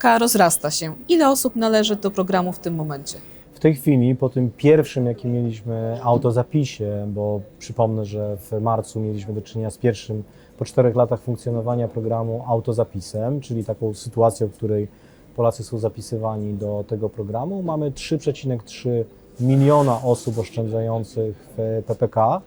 PPK rozrasta się. Ile osób należy do programu w tym momencie? W tej chwili, po tym pierwszym, jaki mieliśmy autozapisie, bo przypomnę, że w marcu mieliśmy do czynienia z pierwszym po czterech latach funkcjonowania programu autozapisem, czyli taką sytuacją, w której Polacy są zapisywani do tego programu, mamy 3,3 miliona osób oszczędzających w PPK.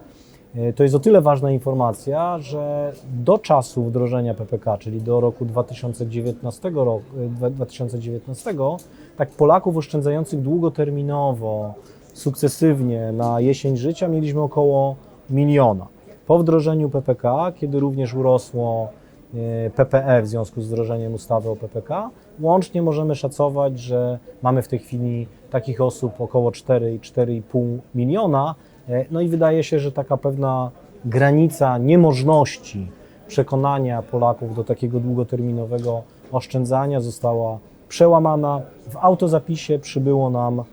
E, To jest o tyle ważna informacja, że do czasu wdrożenia PPK, czyli do roku 2019, roku, e, 2019 tak Polaków oszczędzających długoterminowo, sukcesywnie na jesień życia mieliśmy około miliona. Po wdrożeniu PPK, kiedy również urosło e, PPE w związku z wdrożeniem ustawy o PPK, łącznie możemy szacować, że mamy w tej chwili takich osób około 4,5 miliona. E, No i wydaje się, że taka pewna granica niemożności przekonania Polaków do takiego długoterminowego oszczędzania została przełamana. W autozapisie przybyło nam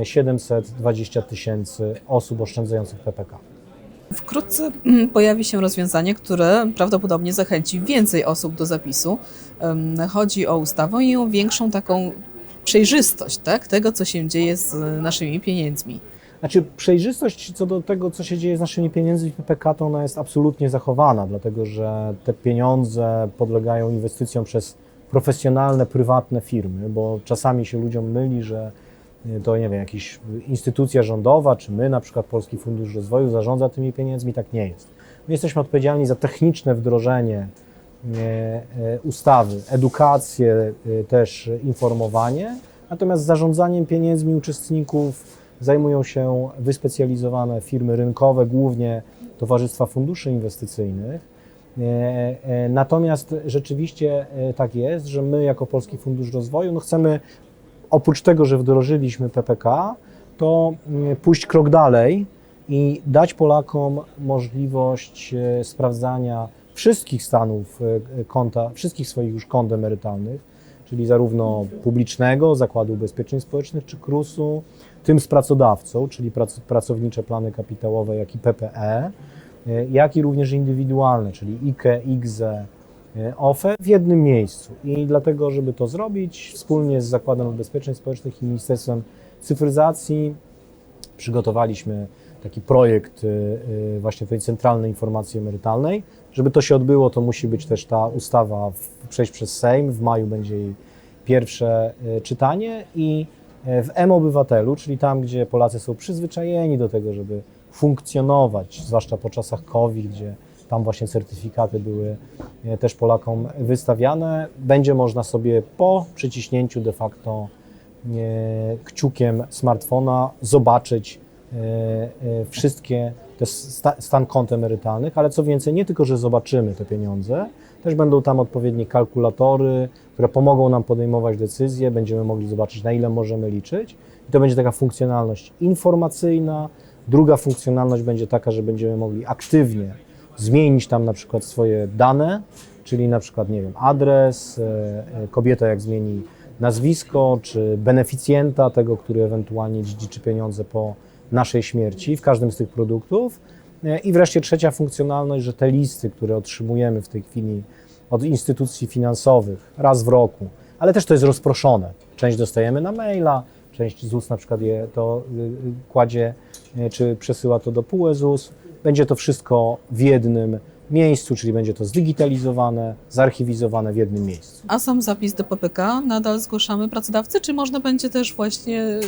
e, 720 tysięcy osób oszczędzających PPK. Wkrótce mm, pojawi się rozwiązanie, które prawdopodobnie zachęci więcej osób do zapisu. Chodzi o ustawę i o większą taką przejrzystość tak? tego, co się dzieje z naszymi pieniędzmi. Znaczy, przejrzystość co do tego, co się dzieje z naszymi pieniędzmi w PPK, to ona jest absolutnie zachowana, dlatego że te pieniądze podlegają inwestycjom przez profesjonalne, prywatne firmy, bo czasami się ludziom myli, że to, nie wiem, jakaś instytucja rządowa, czy my, na przykład Polski Fundusz Rozwoju, zarządza tymi pieniędzmi. Tak nie jest. My jesteśmy odpowiedzialni za techniczne wdrożenie e, e, ustawy, edukację, też informowanie, natomiast zarządzaniem pieniędzmi uczestników zajmują się wyspecjalizowane firmy rynkowe, głównie Towarzystwa Funduszy Inwestycyjnych. E, e, Natomiast rzeczywiście e, tak jest, że my jako Polski Fundusz Rozwoju no chcemy oprócz tego, że wdrożyliśmy PPK, to mm, pójść krok dalej i dać Polakom możliwość sprawdzania wszystkich stanów konta, wszystkich swoich już kont emerytalnych, czyli zarówno publicznego, Zakładu Ubezpieczeń Społecznych czy KRUS-u, tym z pracodawcą, czyli prac, pracownicze plany kapitałowe, jak i PPE, e, jak i również indywidualne, czyli IKE, IGZE, e, OFE w jednym miejscu. I dlatego, żeby to zrobić, wspólnie z Zakładem Ubezpieczeń Społecznych i Ministerstwem Cyfryzacji przygotowaliśmy taki projekt y, y, właśnie tej centralnej informacji emerytalnej. Żeby to się odbyło, to musi być też ta ustawa przejść przez Sejm. W maju będzie jej pierwsze czytanie i e, w M-Obywatelu, czyli tam, gdzie Polacy są przyzwyczajeni do tego, żeby funkcjonować, zwłaszcza po czasach COVID, gdzie tam właśnie certyfikaty były e, też Polakom wystawiane, będzie można sobie po przyciśnięciu de facto e, kciukiem smartfona zobaczyć e, e, wszystkie te sta, stan kont emerytalnych, ale co więcej, nie tylko, że zobaczymy te pieniądze, też będą tam odpowiednie kalkulatory, które pomogą nam podejmować decyzje, będziemy mogli zobaczyć, na ile możemy liczyć. I to będzie taka funkcjonalność informacyjna. Druga funkcjonalność będzie taka, że będziemy mogli aktywnie zmienić tam na przykład swoje dane, czyli na przykład, nie wiem, adres, e, e, kobieta jak zmieni nazwisko, czy beneficjenta tego, który ewentualnie dziedziczy pieniądze po naszej śmierci w każdym z tych produktów. E, I wreszcie trzecia funkcjonalność, że te listy, które otrzymujemy w tej chwili od instytucji finansowych raz w roku, ale też to jest rozproszone. Część dostajemy na maila, część ZUS na przykład je to y, y, kładzie y, czy przesyła to do PUE ZUS. Będzie to wszystko w jednym miejscu, czyli będzie to zdigitalizowane, zarchiwizowane w jednym miejscu. A sam zapis do PPK nadal zgłaszamy pracodawcy, czy można będzie też właśnie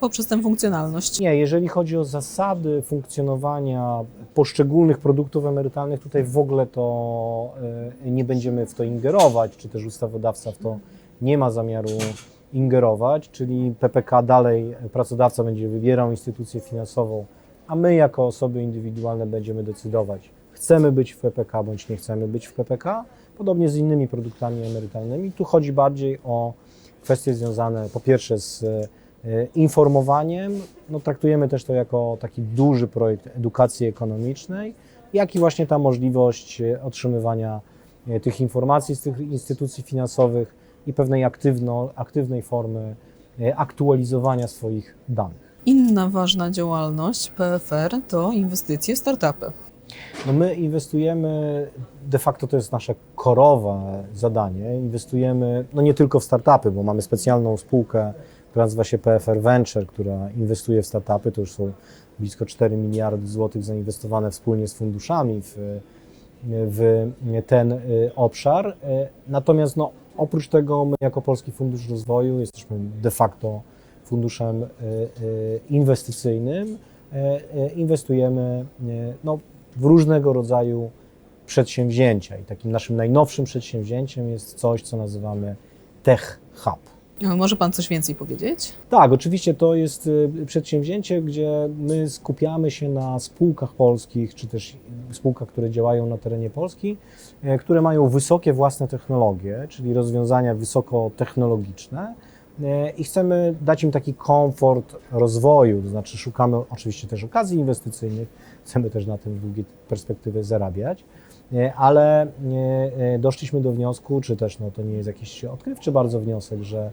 poprzez tę funkcjonalność? Nie, jeżeli chodzi o zasady funkcjonowania poszczególnych produktów emerytalnych, tutaj w ogóle to e, nie będziemy w to ingerować, czy też ustawodawca w to nie ma zamiaru ingerować, czyli PPK dalej pracodawca będzie wybierał instytucję finansową, a my jako osoby indywidualne będziemy decydować, chcemy być w PPK bądź nie chcemy być w PPK, podobnie z innymi produktami emerytalnymi. Tu chodzi bardziej o kwestie związane po pierwsze z e, informowaniem, no, traktujemy też to jako taki duży projekt edukacji ekonomicznej, jak i właśnie ta możliwość e, otrzymywania e, tych informacji z tych instytucji finansowych i pewnej aktywno, aktywnej formy aktualizowania swoich danych. Inna ważna działalność PFR to inwestycje w startupy. No my inwestujemy, de facto to jest nasze korowe zadanie, inwestujemy no nie tylko w startupy, bo mamy specjalną spółkę, która nazywa się PFR Venture, która inwestuje w startupy, to już są blisko 4 miliardy złotych zainwestowane wspólnie z funduszami w, w ten y, obszar. Y, Natomiast no, oprócz tego my jako Polski Fundusz Rozwoju jesteśmy de facto funduszem y, inwestycyjnym. Inwestujemy no, w różnego rodzaju przedsięwzięcia i takim naszym najnowszym przedsięwzięciem jest coś, co nazywamy Tech Hub. Może Pan coś więcej powiedzieć? Tak, oczywiście to jest y, przedsięwzięcie, gdzie my skupiamy się na spółkach polskich, czy też spółkach, które działają na terenie Polski, e, które mają wysokie własne technologie, czyli rozwiązania wysokotechnologiczne i chcemy dać im taki komfort rozwoju, to znaczy szukamy oczywiście też okazji inwestycyjnych, chcemy też na tym długiej perspektywie zarabiać, e, ale e, e, doszliśmy do wniosku, czy też no, to nie jest jakiś odkrywczy bardzo wniosek, że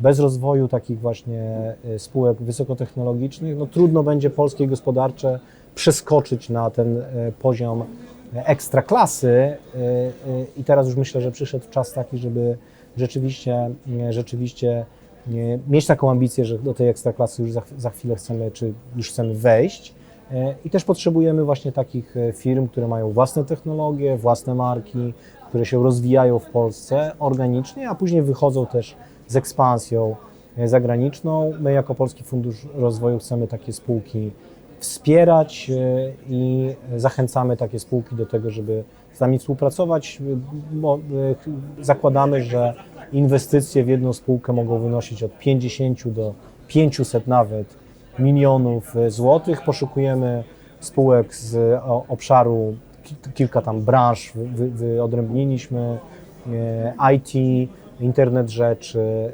bez rozwoju takich właśnie e, spółek wysokotechnologicznych, no trudno będzie polskie gospodarcze przeskoczyć na ten e, poziom ekstraklasy e, e, i teraz już myślę, że przyszedł czas taki, żeby rzeczywiście, e, rzeczywiście mieć taką ambicję, że do tej ekstraklasy już za, za chwilę chcemy, czy już chcemy wejść. I też potrzebujemy właśnie takich firm, które mają własne technologie, własne marki, które się rozwijają w Polsce organicznie, a później wychodzą też z ekspansją zagraniczną. My jako Polski Fundusz Rozwoju chcemy takie spółki wspierać e, i zachęcamy takie spółki do tego, żeby z nami współpracować, bo e, zakładamy, że inwestycje w jedną spółkę mogą wynosić od 50 do 500 nawet milionów e, złotych. Poszukujemy spółek z obszaru, ki- kilka tam branż wy- wy- wyodrębniliśmy, IT, internet rzeczy,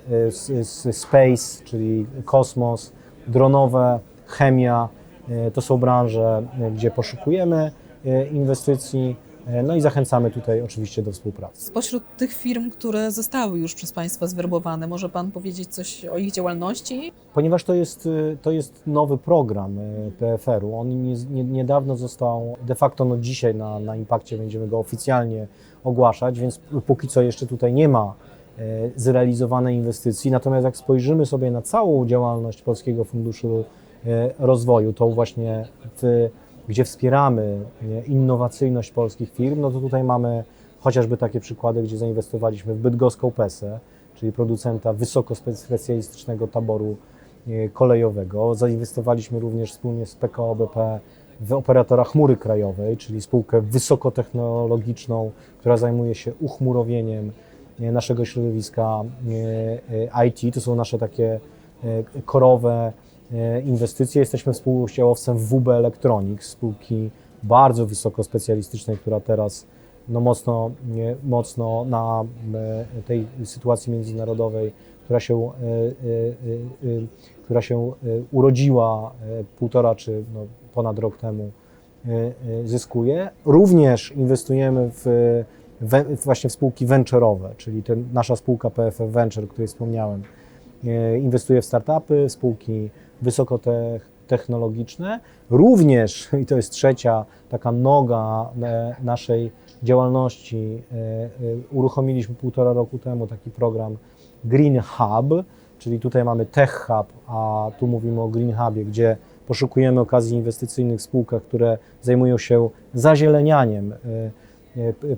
space, czyli kosmos, dronowe, chemia. E, To są branże, e, gdzie poszukujemy e, inwestycji, no i zachęcamy tutaj oczywiście do współpracy. Spośród tych firm, które zostały już przez Państwa zwerbowane, może Pan powiedzieć coś o ich działalności? Ponieważ to jest, to jest nowy program PFR-u, on nie, nie, niedawno został, de facto no dzisiaj na, na Impakcie będziemy go oficjalnie ogłaszać, więc póki co jeszcze tutaj nie ma zrealizowanej inwestycji. Natomiast jak spojrzymy sobie na całą działalność Polskiego Funduszu Rozwoju, tą właśnie, w, gdzie wspieramy innowacyjność polskich firm, no to tutaj mamy chociażby takie przykłady, gdzie zainwestowaliśmy w bydgoską PESę, czyli producenta wysokospecjalistycznego taboru e, kolejowego. Zainwestowaliśmy również wspólnie z PKO BP w operatora chmury krajowej, czyli spółkę wysokotechnologiczną, która zajmuje się uchmurowieniem e, naszego środowiska e, e, IT. To są nasze takie e, korowe e, inwestycje. Jesteśmy współudziałowcem w WB Electronics, spółki bardzo wysokospecjalistycznej, która teraz no mocno, mocno na e, tej sytuacji międzynarodowej, która się, e, e, e, e, która się e, urodziła e, półtora czy no, ponad rok temu, e, e, zyskuje. Również inwestujemy w, we, właśnie w spółki venture'owe, czyli ten, nasza spółka PFF Venture, o której wspomniałem, e, inwestuje w startupy, w spółki wysokotechnologiczne. Również, i to jest trzecia taka noga e, naszej działalności, e, e, uruchomiliśmy półtora roku temu taki program Green Hub, czyli tutaj mamy Tech Hub, a tu mówimy o Green Hubie, gdzie poszukujemy okazji inwestycyjnych w spółkach, które zajmują się zazielenianiem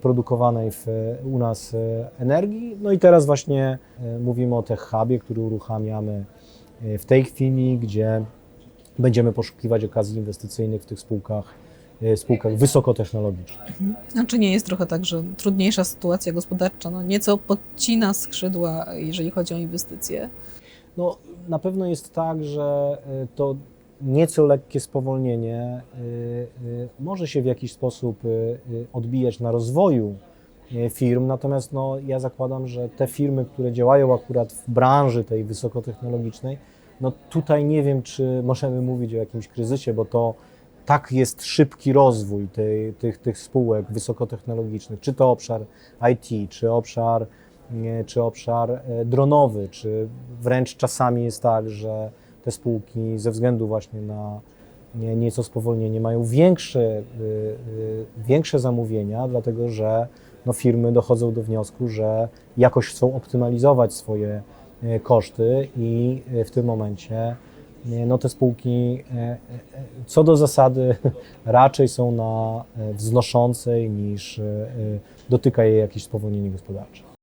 produkowanej w, u nas energii. No i teraz właśnie mówimy o Tech Hubie, który uruchamiamy w tej chwili, gdzie będziemy poszukiwać okazji inwestycyjnych w tych spółkach, e, spółkach wysokotechnologicznych. Znaczy nie jest trochę tak, że trudniejsza sytuacja gospodarcza no nieco podcina skrzydła, jeżeli chodzi o inwestycje? No, na pewno jest tak, że y, to nieco lekkie spowolnienie y, może się w jakiś sposób odbijać na rozwoju firm, natomiast no, ja zakładam, że te firmy, które działają akurat w branży tej wysokotechnologicznej, no tutaj nie wiem, czy możemy mówić o jakimś kryzysie, bo to tak jest szybki rozwój tej, tych, tych spółek wysokotechnologicznych, czy to obszar IT, czy obszar nie, czy obszar e, dronowy, czy wręcz czasami jest tak, że te spółki ze względu właśnie na nie- nieco spowolnienie, mają większe, większe zamówienia, dlatego że no, firmy dochodzą do wniosku, że jakoś chcą optymalizować swoje y, koszty i y, w tym momencie y, no, te spółki co do zasady raczej są na wznoszącej niż dotyka je jakieś spowolnienie gospodarcze.